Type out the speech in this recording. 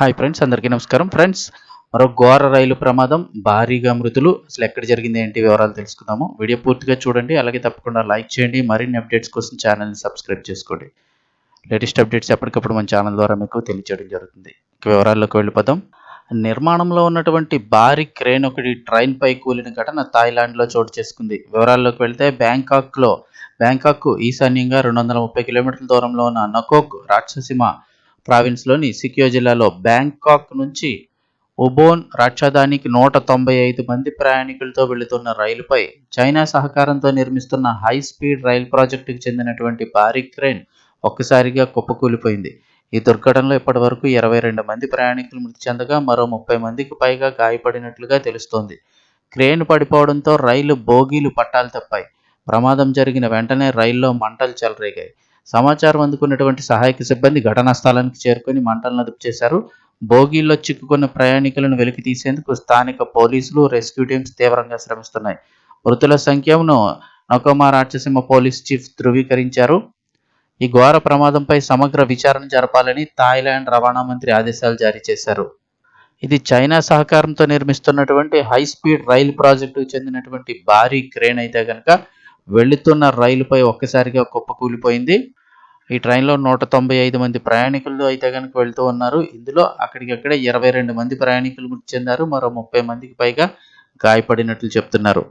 Hi friends అందరికీ నమస్కారం. Friends మరో ఘోర రైలు ప్రమాదం భారీగా మృతులు. అసలు ఎక్కడ జరిగింది ఏంటి వివరాలు తెలుసుకుందాము. వీడియో పూర్తిగా చూడండి అలాగే తప్పకుండా లైక్ చేయండి. మరిన్ని అప్డేట్స్ కోసం ఛానల్ని సబ్స్క్రైబ్ చేసుకోండి. లేటెస్ట్ అప్డేట్స్ ఎప్పటికప్పుడు మన ఛానల్ ద్వారా మీకు తెలియజేయడం జరుగుతుంది. వివరాల్లోకి వెళ్ళిపోదాం. నిర్మాణంలో ఉన్నటువంటి భారీ క్రేన్ ఒకటి ట్రైన్ పై కూలిన ఘటన థాయిలాండ్లో చోటు చేసుకుంది. వివరాల్లోకి వెళ్తే బ్యాంకాక్లో బ్యాంకాక్ ఈశాన్యంగా రెండు వందల ముప్పై కిలోమీటర్ల దూరంలో ఉన్న నకోక్ రాక్షసిమ ప్రావిన్స్లోని సిక్యో జిల్లాలో బ్యాంకాక్ నుంచి ఉబోన్ రాజధానికి నూట తొంభై ఐదు మంది ప్రయాణికులతో వెళుతున్న రైలుపై చైనా సహకారంతో నిర్మిస్తున్న హై స్పీడ్ రైలు ప్రాజెక్టుకు చెందినటువంటి భారీ క్రేన్ ఒక్కసారిగా కుప్పకూలిపోయింది. ఈ దుర్ఘటనలో ఇప్పటివరకు ఇరవై రెండు మంది ప్రయాణికులు మృతి చెందగా మరో ముప్పై మందికి పైగా గాయపడినట్లుగా తెలుస్తోంది. క్రేన్ పడిపోవడంతో రైలు బోగీలు పట్టాలు తప్పాయి. ప్రమాదం జరిగిన వెంటనే రైల్లో మంటలు చెలరేగాయి. సమాచారం అందుకున్నటువంటి సహాయక సిబ్బంది ఘటనా స్థలానికి చేరుకొని మంటలను అదుపు చేశారు. బోగీల్లో చిక్కుకున్న ప్రయాణికులను వెలికి తీసేందుకు స్థానిక పోలీసులు రెస్క్యూ టీమ్స్ తీవ్రంగా శ్రమిస్తున్నాయి. మృతుల సంఖ్యను నొకోమా రాక్షసింహ పోలీస్ చీఫ్ ధృవీకరించారు. ఈ ఘోర ప్రమాదంపై సమగ్ర విచారణ జరపాలని థాయిలాండ్ రవాణా మంత్రి ఆదేశాలు జారీ చేశారు. ఇది చైనా సహకారంతో నిర్మిస్తున్నటువంటి హై స్పీడ్ రైలు ప్రాజెక్టుకు చెందినటువంటి భారీ క్రేన్ అయితే కనుక వెళుతున్న రైలుపై ఒక్కసారిగా కుప్పకూలిపోయింది ఈ ట్రైన్లో నూట తొంభై ఐదు మంది ప్రయాణికులు అయితే కనుక వెళ్తూ ఉన్నారు. ఇందులో అక్కడికక్కడే ఇరవై రెండు మంది ప్రయాణికులు మృతి చెందారు. మరో ముప్పై మందికి పైగా గాయపడినట్లు చెప్తున్నారు.